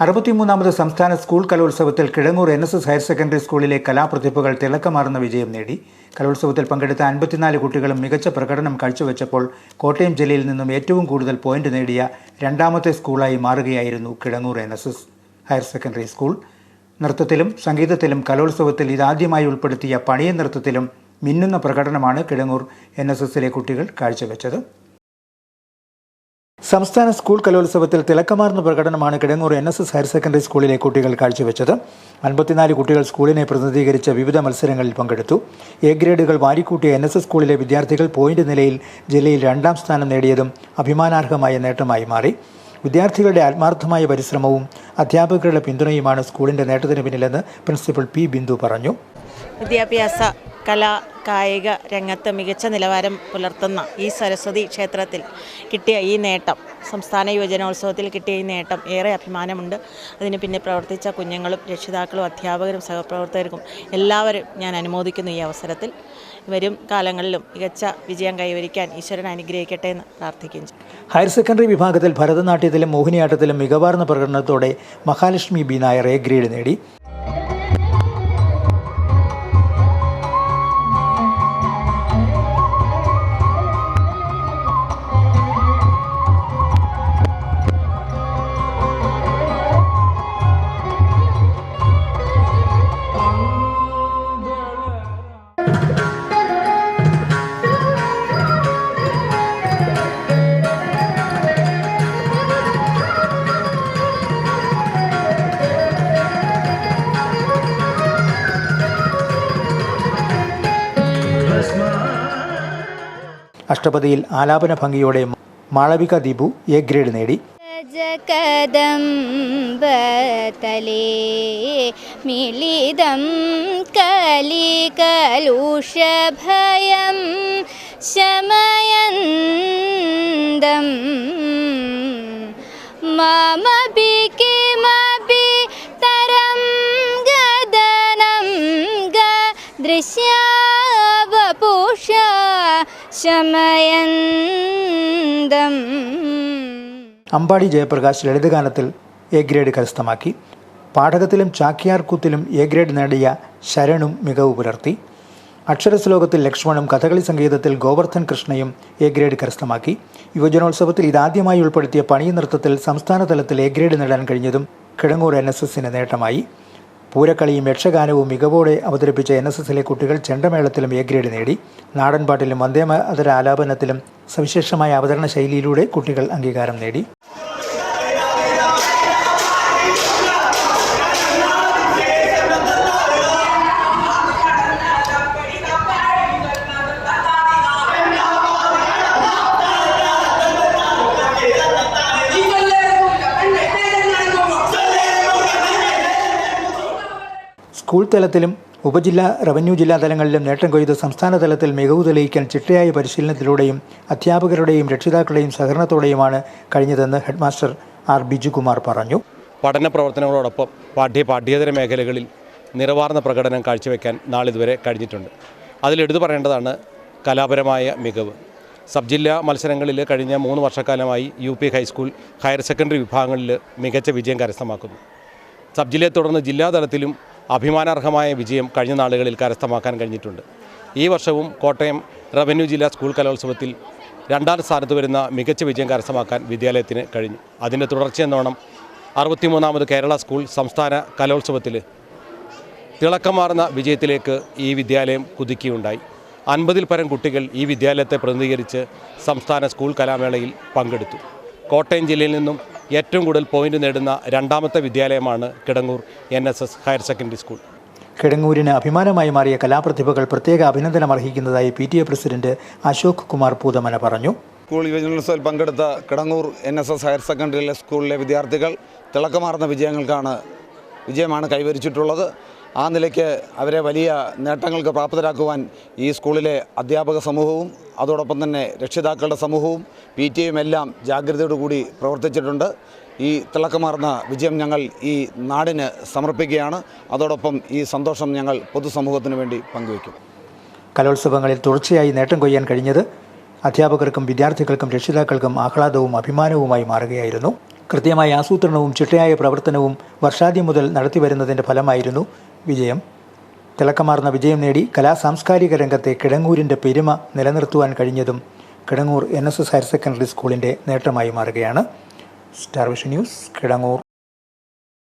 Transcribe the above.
അറുപത്തിമൂന്നാമത് സംസ്ഥാന സ്കൂൾ കലോത്സവത്തിൽ Kidangoor N S S higher secondary സ്കൂളിലെ കലാപ്രതിഭകൾ തിളക്കമാർന്ന വിജയം നേടി. കലോത്സവത്തിൽ പങ്കെടുത്ത അൻപത്തിനാല് കുട്ടികളും മികച്ച പ്രകടനം കാഴ്ചവെച്ചപ്പോൾ കോട്ടയം ജില്ലയിൽ നിന്നും ഏറ്റവും കൂടുതൽ പോയിന്റ് നേടിയ രണ്ടാമത്തെ സ്കൂളായി മാറുകയായിരുന്നു Kidangoor N S S higher secondary school. നൃത്തത്തിലും സംഗീതത്തിലും കലോത്സവത്തിൽ ഇതാദ്യമായി ഉൾപ്പെടുത്തിയ പണിയ നൃത്തത്തിലും മിന്നുന്ന പ്രകടനമാണ് കിഴങ്ങൂർ എൻ എസ് എസിലെ കുട്ടികൾ കാഴ്ചവെച്ചത്. സംസ്ഥാന സ്കൂൾ കലോത്സവത്തിൽ തിളക്കമാർന്ന പ്രകടനമാണ് Kidangoor N S S higher secondary സ്കൂളിലെ കുട്ടികൾ കാഴ്ചവെച്ചത്. അൻപത്തിനാല് കുട്ടികൾ സ്കൂളിനെ പ്രതിനിധീകരിച്ച വിവിധ മത്സരങ്ങളിൽ പങ്കെടുത്തു. എ ഗ്രേഡുകൾ വാരിക്കൂട്ടിയ എൻ എസ് എസ് സ്കൂളിലെ വിദ്യാർത്ഥികൾ പോയിന്റ് നിലയിൽ ജില്ലയിൽ രണ്ടാം സ്ഥാനം നേടിയതും അഭിമാനാർഹമായ നേട്ടമായി മാറി. വിദ്യാർത്ഥികളുടെ ആത്മാർത്ഥമായ പരിശ്രമവും അധ്യാപകരുടെ പിന്തുണയുമാണ് സ്കൂളിന്റെ നേട്ടത്തിന് പിന്നിലെന്ന് പ്രിൻസിപ്പൽ പി ബിന്ദു പറഞ്ഞു. വിദ്യാഭ്യാസ കലാ കായിക രംഗത്ത് മികച്ച നിലവാരം പുലർത്തുന്ന ഈ സരസ്വതി ക്ഷേത്രത്തിൽ കിട്ടിയ ഈ നേട്ടം സംസ്ഥാന യുവജനോത്സവത്തിൽ കിട്ടിയ ഈ നേട്ടം ഏറെ അഭിമാനമുണ്ട്. അതിന് പിന്നെ പ്രവർത്തിച്ച കുഞ്ഞുങ്ങളും രക്ഷിതാക്കളും അധ്യാപകരും സഹപ്രവർത്തകർക്കും എല്ലാവരും ഞാൻ അനുമോദിക്കുന്നു ഈ അവസരത്തിൽ. വരും കാലങ്ങളിലും മികച്ച വിജയം കൈവരിക്കാൻ ഈശ്വരൻ അനുഗ്രഹിക്കട്ടെ എന്ന് പ്രാർത്ഥിക്കുകയും ഹയർ സെക്കൻഡറി വിഭാഗത്തിൽ ഭരതനാട്യത്തിലും മോഹിനിയാട്ടത്തിലും മികവാർന്ന പ്രകടനത്തോടെ Mahalakshmi B Nair A grade നേടി. അഷ്ടപതിയിൽ ആലാപന ഭംഗിയോടെ മാളവിക ദീപു എ ഗ്രേഡ് നേടി. ജകദംബതലേ മിളിതം കലികലുഷഭയം ശമയന്തം. മമബി കിമബി തരം ഗദനം ദൃശ്യാവപുഷ ശമയന്തം. അമ്പാടി ജയപ്രകാശ് ലളിതഗാനത്തിൽ എ ഗ്രേഡ് കരസ്ഥമാക്കി. പാഠകത്തിലും ചാക്യാർകൂത്തിലും എ ഗ്രേഡ് നേടിയ ശരണും മികവ് പുലർത്തി. അക്ഷരശ്ലോകത്തിൽ ലക്ഷ്മണും കഥകളി സംഗീതത്തിൽ ഗോവർദ്ധൻ കൃഷ്ണയും എ ഗ്രേഡ് കരസ്ഥമാക്കി. യുവജനോത്സവത്തിൽ ഇതാദ്യമായി ഉൾപ്പെടുത്തിയ പണി നൃത്തത്തിൽ സംസ്ഥാനതലത്തിൽ എ ഗ്രേഡ് നേടാൻ കഴിഞ്ഞതും കിടങ്ങൂർ എൻ എസ് എസിന് നേട്ടമായി. പൂരക്കളിയും യക്ഷഗാനവും മികവോടെ അവതരിപ്പിച്ച എൻ എസ് എസിലെ കുട്ടികൾ ചെണ്ടമേളത്തിലും എ ഗ്രേഡ് നേടി. നാടൻപാട്ടിലും വന്ദേമാതര ആലാപനത്തിലും സവിശേഷമായ അവതരണ ശൈലിയിലൂടെ കുട്ടികൾ അംഗീകാരം നേടി. സ്കൂൾ തലത്തിലും ഉപജില്ലാ റവന്യൂ ജില്ലാ തലങ്ങളിലും നേട്ടം കൊയ്ത് സംസ്ഥാന തലത്തിൽ മികവ് തെളിയിക്കാൻ ചിട്ടയായ പരിശീലനത്തിലൂടെയും അധ്യാപകരുടെയും രക്ഷിതാക്കളുടെയും സഹകരണത്തോടെയുമാണ് കഴിഞ്ഞതെന്ന് ഹെഡ്മാസ്റ്റർ ആർ ബിജുകുമാർ പറഞ്ഞു. പഠന പ്രവർത്തനങ്ങളോടൊപ്പം പാഠ്യ പാഠ്യേതര മേഖലകളിൽ നിറവാർന്ന പ്രകടനം കാഴ്ചവെക്കാൻ നാളിതുവരെ കഴിഞ്ഞിട്ടുണ്ട്. അതിലെടുത്തു പറയേണ്ടതാണ് കലാപരമായ മികവ്. സബ് ജില്ലാ മത്സരങ്ങളിൽ കഴിഞ്ഞ മൂന്ന് വർഷക്കാലമായി U P high school higher secondary വിഭാഗങ്ങളിൽ മികച്ച വിജയം കരസ്ഥമാക്കുന്നു. സബ് ജില്ലയെ തുടർന്ന് ജില്ലാതലത്തിലും അഭിമാനാർഹമായ വിജയം കഴിഞ്ഞ നാളുകളിൽ കരസ്ഥമാക്കാൻ കഴിഞ്ഞിട്ടുണ്ട്. ഈ വർഷവും കോട്ടയം റവന്യൂ ജില്ലാ സ്കൂൾ കലോത്സവത്തിൽ രണ്ടാം സ്ഥാനത്ത് വരുന്ന മികച്ച വിജയം കരസ്ഥമാക്കാൻ വിദ്യാലയത്തിന് കഴിഞ്ഞു. അതിന്റെ തുടർച്ചയെന്നോണം അറുപത്തിമൂന്നാമത് കേരള സ്കൂൾ സംസ്ഥാന കലോത്സവത്തിൽ തിളക്കമാർന്ന വിജയത്തിലേക്ക് ഈ വിദ്യാലയം കുതിക്കുകയുണ്ടായി. അൻപതിൽ പരം കുട്ടികൾ ഈ വിദ്യാലയത്തെ പ്രതിനിധീകരിച്ച് സംസ്ഥാന സ്കൂൾ കലാമേളയിൽ പങ്കെടുത്തു. കോട്ടയം ജില്ലയിൽ നിന്നും ഏറ്റവും കൂടുതൽ പോയിന്റ് നേടുന്ന രണ്ടാമത്തെ വിദ്യാലയമാണ് Kidangoor N S S higher secondary school കിടങ്ങൂരിന് അഭിമാനമായി മാറിയ കലാപ്രതിഭകൾ പ്രത്യേക അഭിനന്ദനം അർഹിക്കുന്നതായി P T A president Ashok Kumar Poothamana പറഞ്ഞു. സ്കൂൾ യുവജനോത്സവത്തിൽ പങ്കെടുത്ത Kidangoor N S S higher സെക്കൻഡറിയിലെ സ്കൂളിലെ വിദ്യാർത്ഥികൾ തിളക്കമാർന്ന വിജയങ്ങൾക്കാണ് വിജയമാണ് കൈവരിച്ചിട്ടുള്ളത്. ആ നിലയ്ക്ക് അവരെ വലിയ നേട്ടങ്ങൾക്ക് പ്രാപ്തരാക്കുവാൻ ഈ സ്കൂളിലെ അധ്യാപക സമൂഹവും അതോടൊപ്പം തന്നെ രക്ഷിതാക്കളുടെ സമൂഹവും പി ടി എയും എല്ലാം ജാഗ്രതയോടുകൂടി പ്രവർത്തിച്ചിട്ടുണ്ട്. ഈ തിളക്കമാർന്ന വിജയം ഞങ്ങൾ ഈ നാടിന് സമർപ്പിക്കുകയാണ്. അതോടൊപ്പം ഈ സന്തോഷം ഞങ്ങൾ പൊതുസമൂഹത്തിന് വേണ്ടി പങ്കുവയ്ക്കും. കലോത്സവങ്ങളിൽ തുടർച്ചയായി നേട്ടം കൊയ്യാൻ കഴിഞ്ഞത് അധ്യാപകർക്കും വിദ്യാർത്ഥികൾക്കും രക്ഷിതാക്കൾക്കും ആഹ്ലാദവും അഭിമാനവുമായി മാറുകയായിരുന്നു. കൃത്യമായ ആസൂത്രണവും ചിട്ടയായ പ്രവർത്തനവും വർഷാദ്യം മുതൽ നടത്തിവരുന്നതിന്റെ ഫലമായിരുന്നു വിജയം. തിളക്കമാർന്ന വിജയം നേടി കലാ സാംസ്കാരിക രംഗത്തെ കിടങ്ങൂരിന്റെ പെരുമ നിലനിർത്തുവാൻ കഴിഞ്ഞതും Kidangoor N S S higher secondary സ്കൂളിന്റെ നേട്ടമായി മാറുകയാണ്. Star vision news Kidangoor.